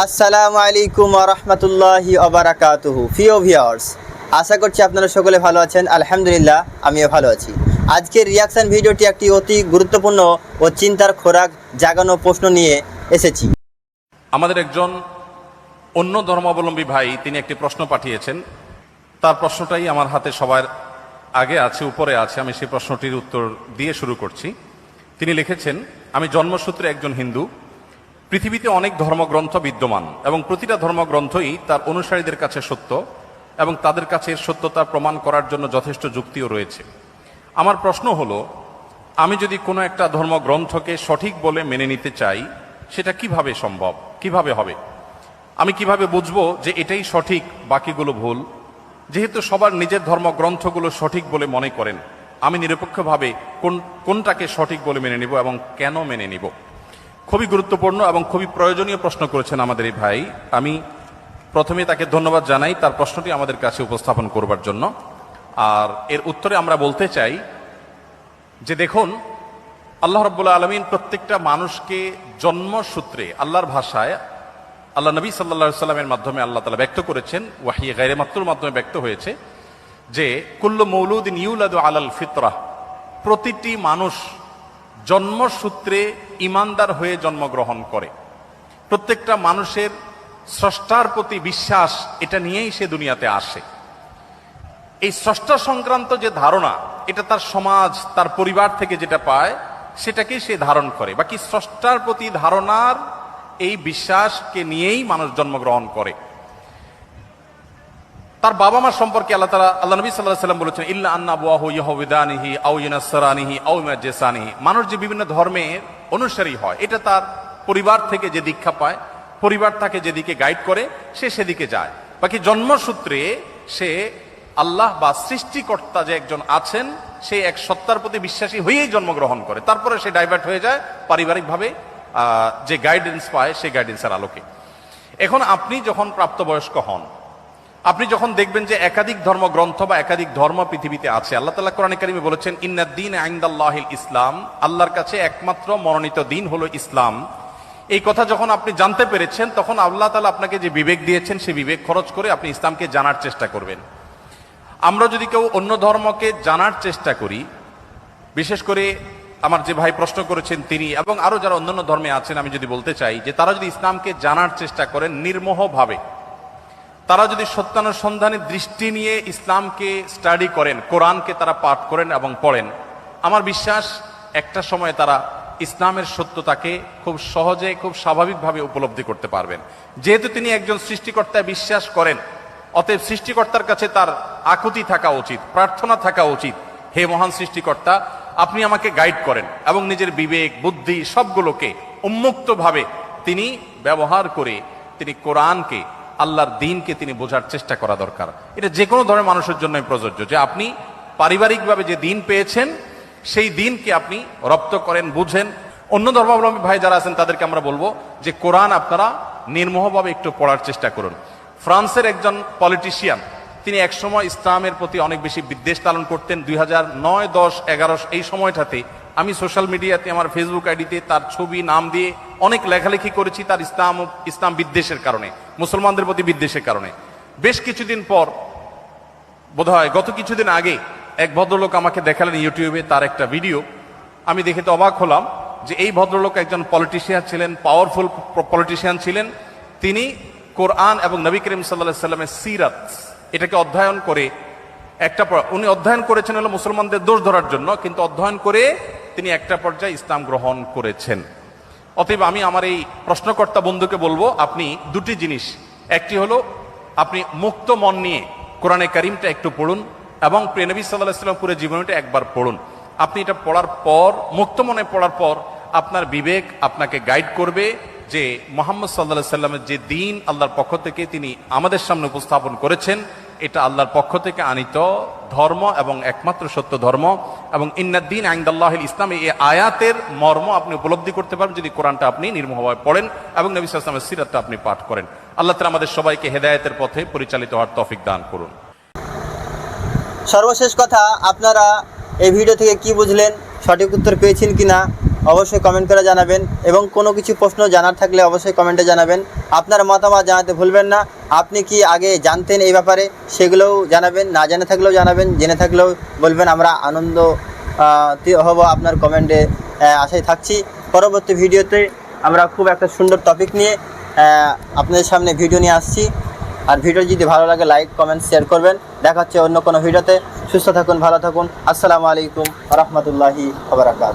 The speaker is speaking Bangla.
আসসালামু আলাইকুম রহমতুল্লাহি অবরাকাতুহু প্রিয় ভিউয়ার্স, আশা করছি আপনারা সকলে ভালো আছেন। আলহামদুলিল্লাহ, আমিও ভালো আছি। আজকের রিয়াকশন ভিডিওটি একটি অতি গুরুত্বপূর্ণ ও চিন্তার খোরাক জাগানো প্রশ্ন নিয়ে এসেছি। আমাদের একজন অন্য ধর্মাবলম্বী ভাই, তিনি একটি প্রশ্ন পাঠিয়েছেন। তার প্রশ্নটাই আমার হাতে সবার আগে আছে, উপরে আছে। আমি সেই প্রশ্নটির উত্তর দিয়ে শুরু করছি। তিনি লিখেছেন, আমি জন্মসূত্রে একজন হিন্দু। পৃথিবীতে অনেক ধর্মগ্রন্থ বিদ্যমান, এবং প্রতিটা ধর্মগ্রন্থই তার অনুসারীদের কাছে সত্য, এবং তাদের কাছে সত্যতা প্রমাণ করার জন্য যথেষ্ট যুক্তিও রয়েছে। আমার প্রশ্ন হলো, আমি যদি কোনো একটা ধর্মগ্রন্থকে সঠিক বলে মেনে নিতে চাই, সেটা কীভাবে সম্ভব? কীভাবে হবে? আমি কীভাবে বুঝব যে এটাই সঠিক, বাকিগুলো ভুল? যেহেতু সবার নিজের ধর্মগ্রন্থগুলো সঠিক বলে মনে করেন, আমি নিরপেক্ষভাবে কোন, কোনটাকে সঠিক বলে মেনে নিব এবং কেন মেনে নিব? খুবই গুরুত্বপূর্ণ এবং খুবই প্রয়োজনীয় প্রশ্ন করেছেন আমাদের এই ভাই। আমি প্রথমে তাকে ধন্যবাদ জানাই, তার প্রশ্নটি আমাদের কাছে উপস্থাপন করবার জন্য। আর এর উত্তরে আমরা বলতে চাই যে দেখুন, আল্লাহ রব্বুল্লা আলমিন প্রত্যেকটা মানুষকে জন্মসূত্রে আল্লাহর ভাষায় আল্লাহ নবী সাল্লা সাল্লামের মাধ্যমে আল্লাহ তালা ব্যক্ত করেছেন ওয়াহিয়ে গাইরে মাত্রর মাধ্যমে ব্যক্ত হয়েছে, যে কুল্লু মৌলুদ্দিন ইউলাদু আলাল ফিতরাহ প্রতিটি মানুষ জন্মসূত্রে ইমানদার হয়ে জন্মগ্রহণ করে। প্রত্যেকটা মানুষের স্রষ্টার প্রতি বিশ্বাস এটা নিয়েই সে দুনিয়াতে আসে। এই স্রষ্টা সংক্রান্ত যে ধারণা, এটা তার সমাজ, তার পরিবার থেকে যেটা পায়, সেটাকেই সে ধারণ করে। বাকি স্রষ্টার প্রতি ধারণার এই বিশ্বাসকে নিয়েই মানুষ জন্মগ্রহণ করে। তার বাবা মা সম্পর্কে আল্লাহ তালা আল্লাহ নবী সাল্লাহ সাল্লাম বলেছেন, ইল্লা আন্না বুয়াহু ইহবিদানিহি আউ ইনাসরানিহি আউ ইমাজেসানিহি মানুষ যে বিভিন্ন ধর্মের অনুসারী হয়, এটা তার পরিবার থেকে যে দীক্ষা পায়, পরিবার তাকে যেদিকে গাইড করে, সে সেদিকে যায়। বাকি জন্মসূত্রে সে আল্লাহ বা সৃষ্টিকর্তা যে একজন আছেন, সে এক সত্তার প্রতি বিশ্বাসী হয়েই জন্মগ্রহণ করে। তারপরে সে ডাইভার্ট হয়ে যায়, পারিবারিকভাবে যে গাইডেন্স পায়, সেই গাইডেন্সের আলোকে। এখন আপনি যখন প্রাপ্তবয়স্ক হন আপনি যখন দেখবেন যে একাধিক ধর্মগ্রন্থ বা একাধিক ধর্ম পৃথিবীতে আছে, আল্লাহ তালা কোরআন কারিমে বলেছেন ইন্নাদ্দিন আইন্দাল্লাহিল ইসলাম আল্লাহর কাছে একমাত্র মনোনীত দিন হলো ইসলাম। এই কথা যখন আপনি জানতে পেরেছেন, তখন আল্লাহ তালা আপনাকে যে বিবেক দিয়েছেন সেই বিবেক খরচ করে আপনি ইসলামকে জানার চেষ্টা করবেন। আমরা যদি কেউ অন্য ধর্মকে জানার চেষ্টা করি, বিশেষ করে আমার যে ভাই প্রশ্ন করেছেন তিনি, এবং আরও যারা অন্যান্য ধর্মে আছেন, আমি যদি বলতে চাই যে তারা যদি ইসলামকে জানার চেষ্টা করেন নির্মোহভাবে তারা যদি সত্যানুসন্ধানী দৃষ্টি নিয়ে ইসলামকে স্টাডি করেন, কোরআনকে তারা পাঠ করেন এবং পড়েন, আমার বিশ্বাস একটা সময় তারা ইসলামের সত্যতাকে খুব সহজে, খুব স্বাভাবিকভাবে উপলব্ধি করতে পারবেন। যেহেতু তিনি একজন সৃষ্টিকর্তায় বিশ্বাস করেন, অতএব সৃষ্টিকর্তার কাছে তার আকুতি থাকা উচিত, প্রার্থনা থাকা উচিত, হে মহান সৃষ্টিকর্তা, আপনি আমাকে গাইড করেন এবং নিজের বিবেক, বুদ্ধি সবগুলোকে উন্মুক্তভাবে তিনি ব্যবহার করে তিনি কোরআনকে আল্লাহর দিনকে তিনি বোঝার চেষ্টা করা দরকার। এটা যে কোনো ধরনের মানুষের জন্য প্রযোজ্য। যে আপনি পারিবারিকভাবে যে দিন পেয়েছেন, সেই দিনকে আপনি রপ্ত করেন, বুঝেন। অন্য ধর্মাবলম্বী ভাই যারা আছেন, তাদেরকে আমরা বলব যে কোরআন আপনারা নির্মোহভাবে একটু পড়ার চেষ্টা করুন। ফ্রান্সের একজন পলিটিশিয়ান, তিনি একসময় ইসলামের প্রতি অনেক বেশি বিদ্বেষ পালন করতেন। দুই হাজার নয়, দশ, এগারো এই সময়টাতে আমি সোশ্যাল মিডিয়াতে, আমার ফেসবুক আইডিতে তার ছবি, নাম দিয়ে অনেক লেখালেখি করেছি তার ইসলাম ইসলাম বিদ্বেষের কারণে, মুসলমানদের প্রতি বিদ্বেষের কারণে। বেশ কিছুদিন পর, বোধহয় গত কিছুদিন আগে, এক ভদ্রলোক আমাকে দেখালেন ইউটিউবে তার একটা ভিডিও। আমি দেখে তো অবাক হলাম যে এই ভদ্রলোক একজন পলিটিশিয়ান ছিলেন পাওয়ারফুল পলিটিশিয়ান ছিলেন। তিনি কোরআন এবং নবী করিম সাল্লাহ সাল্লামের সিরাত, এটাকে অধ্যয়ন করে একটা উনি অধ্যয়ন করেছেন হলো মুসলমানদের দোষ ধরার জন্য, কিন্তু অধ্যয়ন করে তিনি একটা পর্যায়ে ইসলাম গ্রহণ করেছেন। অতএব আমি আমার এই প্রশ্নকর্তা বন্ধুকে বলব, আপনি দুটি জিনিস। একটি হলো, আপনি মুক্ত মন নিয়ে কোরআনে কারিমটা একটু পড়ুন এবং প্রেনবী সাল্লাহ সাল্লাম পুরো জীবনীটা একবার পড়ুন। আপনি এটা পড়ার পর, মুক্ত মনে পড়ার পর আপনার বিবেক আপনাকে গাইড করবে যে মোহাম্মদ সাল্লাহ সাল্লামের যে দিন আল্লাহর পক্ষ থেকে তিনি আমাদের সামনে উপস্থাপন করেছেন, এটা আল্লাহর পক্ষ থেকে আনিত ধর্ম এবং একমাত্র সত্য ধর্ম। এবং ইন্নাদ্দিন আইন্দাল্লাহ ইসলাম এই আয়াতের মর্ম আপনি উপলব্ধি করতে পারবেন যদি কোরআনটা আপনি নির্মভাবে পড়েন এবং নবী ইসলামের সিরাতটা আপনি পাঠ করেন। আল্লাহ তালা আমাদের সবাইকে হেদায়তের পথে পরিচালিত হওয়ার তফিক দান করুন। সর্বশেষ কথা, আপনারা এই ভিডিও থেকে কি বুঝলেন? সঠিক উত্তর পেয়েছেন কিনা? অবশ্যই কমেন্ট করে জানাবেন এবং কোনো কিছু প্রশ্ন জানার থাকলে অবশ্যই কমেন্টে জানাবেন। আপনার মতামত জানাতে ভুলবেন না। আপনি কি আগে জানতেন এই ব্যাপারে সেগুলোও জানাবেন, না জেনে থাকলেও জানাবেন, জেনে থাকলেও বলবেন। আমরা আনন্দ হব আপনার কমেন্টে আশায় থাকছি। পরবর্তী ভিডিওতে আমরা খুব একটা সুন্দর টপিক নিয়ে আপনাদের সামনে ভিডিও নিয়ে আসছি। আর ভিডিও যদি ভালো লাগে লাইক কমেন্ট শেয়ার করবেন। দেখা হচ্ছে অন্য কোনো ভিডিওতে সুস্থ থাকুন, ভালো থাকুন। আসসালামু আলাইকুম রহমতুল্লাহি আবরাকাত